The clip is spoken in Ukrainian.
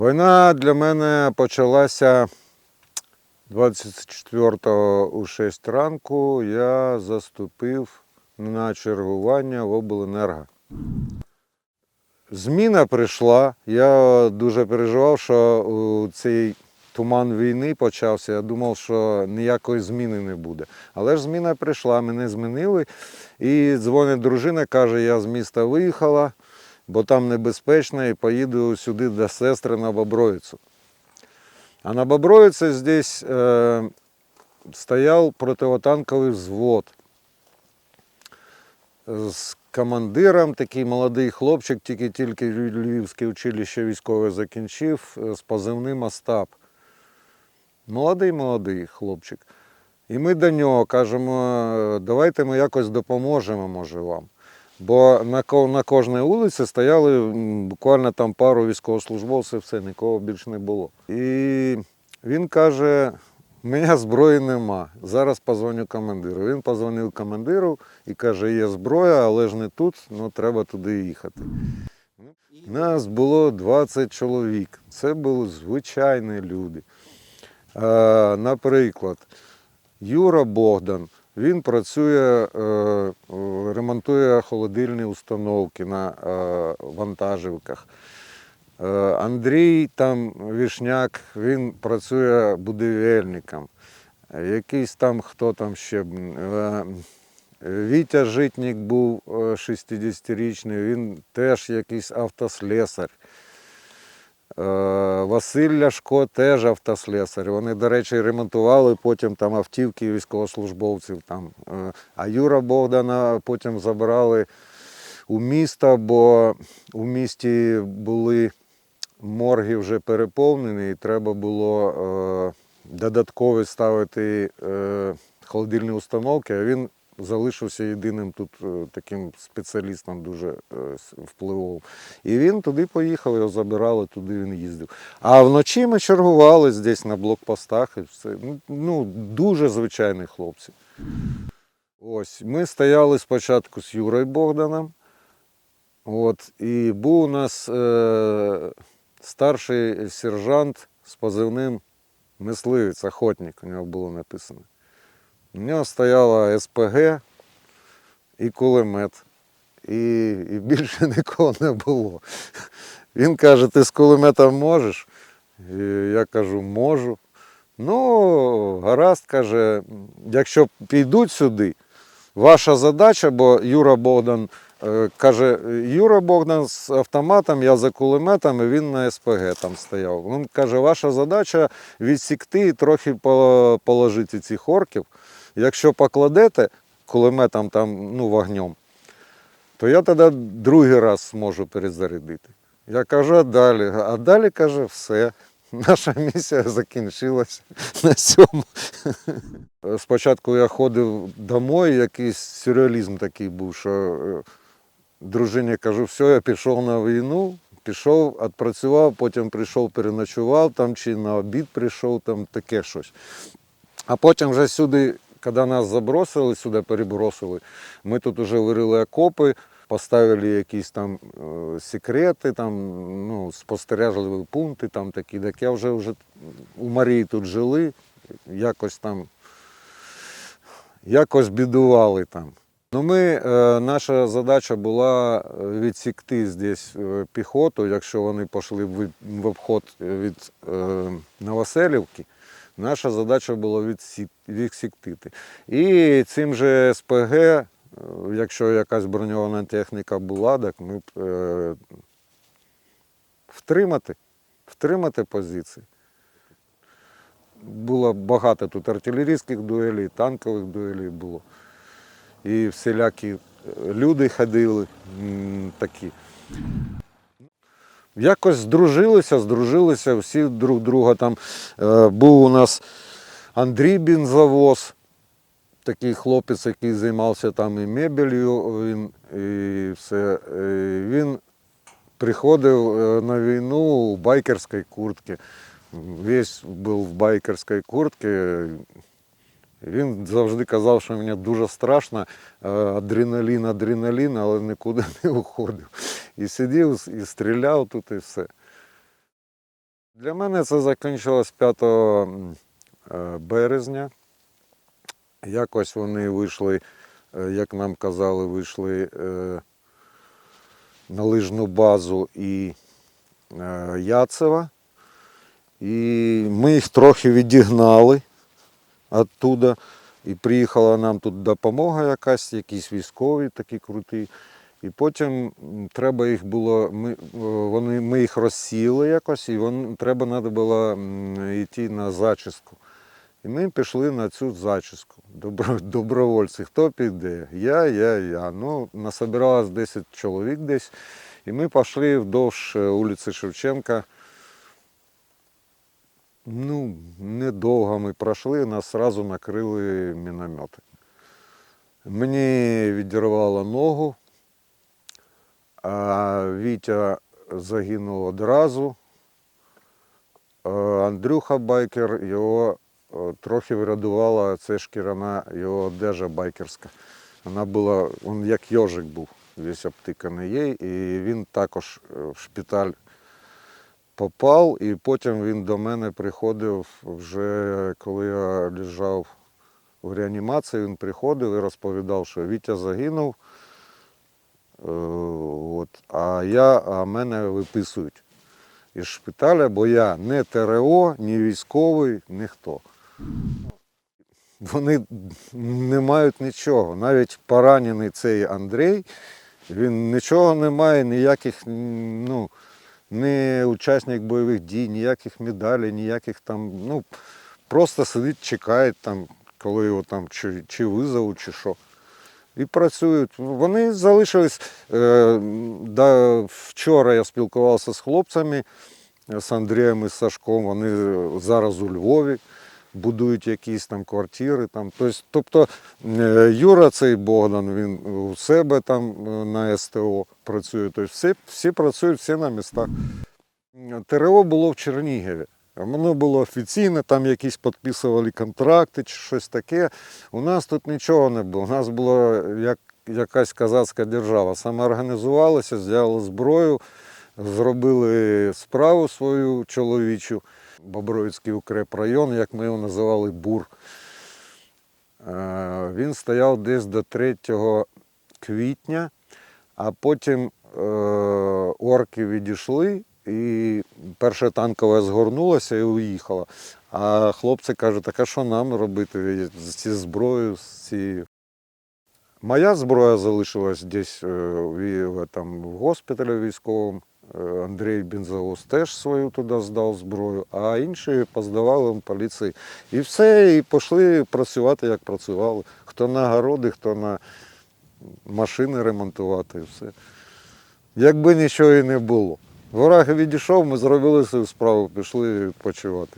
Війна для мене почалася 24-го у 6 ранку. Я заступив на чергування в обленерго. Зміна прийшла. Я дуже переживав, що цей туман війни почався. Я думав, що ніякої зміни не буде. Але ж зміна прийшла, мене змінили. І дзвонить дружина, каже, я з міста виїхала, бо там небезпечно, і поїду сюди до сестри на Бобровицю. А на Бобровице здесь э, стоял противотанковий взвод з командиром, такий молодий хлопчик, тільки-тільки Львівське училище військове закінчив, е, з позивним Остап. Молодий молодий хлопчик. І ми до нього кажемо, «Е, давайте ми якось допоможемо, може, вам. Бо на, на кожній вулиці стояли буквально там пару військовослужбовців, все, нікого більше не було. І він каже: у мене зброї нема. Зараз позвоню командиру. Він позвонив командиру і каже, є зброя, але ж не тут, ну треба туди їхати. Нас було 20 чоловік. Це були звичайні люди. Наприклад, Юра Богдан. Він працює, е, е, ремонтує холодильні установки на е, вантажівках. Андрій там Вішняк, він працює будівельником. Якийсь там хто там ще. Вітя Житнік був е, 60-річний, він теж якийсь автослесар. Е, Василь Ляшко теж автослесар. Вони, до речі, ремонтували потім там автівки військовослужбовців. Там. Е, А Юра Богдана потім забрали у місто, бо у місті були морги вже переповнені, і треба було е, додатково ставити холодильні установки, а він залишився єдиним тут е, таким спеціалістом дуже е, впливовим. І він туди поїхав, його забирали, туди він їздив. А вночі ми чергували десь на блокпостах і все. Ну, Ну, дуже звичайні хлопці. Ось, ми стояли спочатку з Юрою Богданом. От, і був у нас е, старший сержант з позивним мисливець, охотник, у нього було написано. У нього стояла СПГ і кулемет. І, і більше нікого не було. Він каже, ти з кулеметом можеш? І я кажу, можу. Ну, гаразд, каже, якщо підуть сюди, ваша задача, бо Юра Богдан каже, Юра Богдан з автоматом, я за кулеметом, і він на СПГ там стояв. Він каже, ваша задача відсікти і трохи положити цих орків. Якщо покладете кулеметом там, ну, вогнем, то я тоді другий раз зможу перезарядити. Я кажу, а далі? А далі каже, все. Наша місія закінчилася на цьому. Спочатку я ходив домой, якийсь сюрреалізм такий був, що е, дружині кажу, все, я пішов на війну, пішов, відпрацював, потім прийшов, переночував там, чи на обід прийшов, там таке щось. А потім вже сюди, коли нас забросили, сюди перебросили, ми тут вже вирили окопи, поставили якісь там е, секрети, там, ну, спостережливі пункти, там такі. Так я вже, вже у Марії тут жили, якось там, якось бідували там. Ну, ми, е, наша задача була е, відсікти здесь е, піхоту, якщо вони пішли в, обход від Новоселівки. Наша задача була відсік, відсіктити. І цим же СПГ, якщо якась броньована техніка була, так ми б, втримати, втримати позиції. Було багато тут артилерійських дуелей, танкових дуелей було. І всілякі е, люди ходили такі. Якось здружилися, здружилися, всі друг друга там. Е, був у нас Андрій Бензовоз, такий хлопець, який займався там і мебелью, він, і все. Е, він приходив на війну у байкерській куртці. Весь був в байкерській куртці. Він завжди казав, що мені дуже страшно, е, адреналін, адреналін, але нікуди не уходив. І сидів і стріляв тут і все. Для мене це закінчилось 5 е, березня. Якось вони вийшли, е, як нам казали, вийшли на лижну базу і Яцева. І ми їх трохи відігнали оттуда. І приїхала нам тут допомога якась, якісь військові такі круті. І потім треба їх було, ми, е, вони, ми їх розсіяли якось, і вон, треба треба було йти на зачистку. І ми пішли на цю зачистку. Добро, добровольці. Хто піде? Я, я, я. Ну, насобиралось 10 чоловік десь. І ми пішли вдовж е, вулиці Шевченка. Ну, недовго ми пройшли, нас одразу накрили міномети. Мені відірвало ногу, а Вітя загинув одразу. Е, Андрюха байкер, його е, трохи врятувала це шкіряна його одежа байкерська. Вона була, він як йожик був, весь обтиканий їй, і він також е, в шпиталь попав, і потім він до мене приходив вже коли я лежав в реанімації, він приходив і розповідав, що Вітя загинув. Е, От, а я, а мене виписують із шпиталя, бо я не ТРО, ні військовий, ніхто. Вони не мають нічого. Навіть поранений цей Андрій, він нічого не має, ніяких, ну, не учасник бойових дій, ніяких медалей, ніяких там, ну, просто сидить, чекає там, коли його там чи, чи визовуть, чи що. І працюють. Вони залишились. Е, да, вчора я спілкувався з хлопцями, з Андрієм і Сашком. Вони зараз у Львові будують якісь там квартири. Там. Тобто, е, Юра, цей Богдан, він у себе там е, на СТО працює. Тобто всі, всі працюють, всі на містах. ТРО було в Чернігові. Воно було офіційне, там якісь підписували контракти чи щось таке. У нас тут нічого не було. У нас була як, якась казацька держава. Самоорганізувалися, взяли зброю, зробили справу свою чоловічу, Бобровицький укрепрайон, як ми його називали, бур. Е, Він стояв десь до 3 квітня, а потім е, орки відійшли, і перша танкова згорнулася і уїхала. А хлопці кажуть, так а що нам робити з цією зброєю, з цією? Моя зброя залишилась десь е, в, там, в госпіталі військовому. Андрій Бензовоз теж свою туди здав зброю, а інші поздавали поліції. І все, і пішли працювати, як працювали. Хто на городи, хто на машини ремонтувати, і все. Якби нічого і не було. Ворог відійшов, ми зробили свою справу, пішли відпочивати.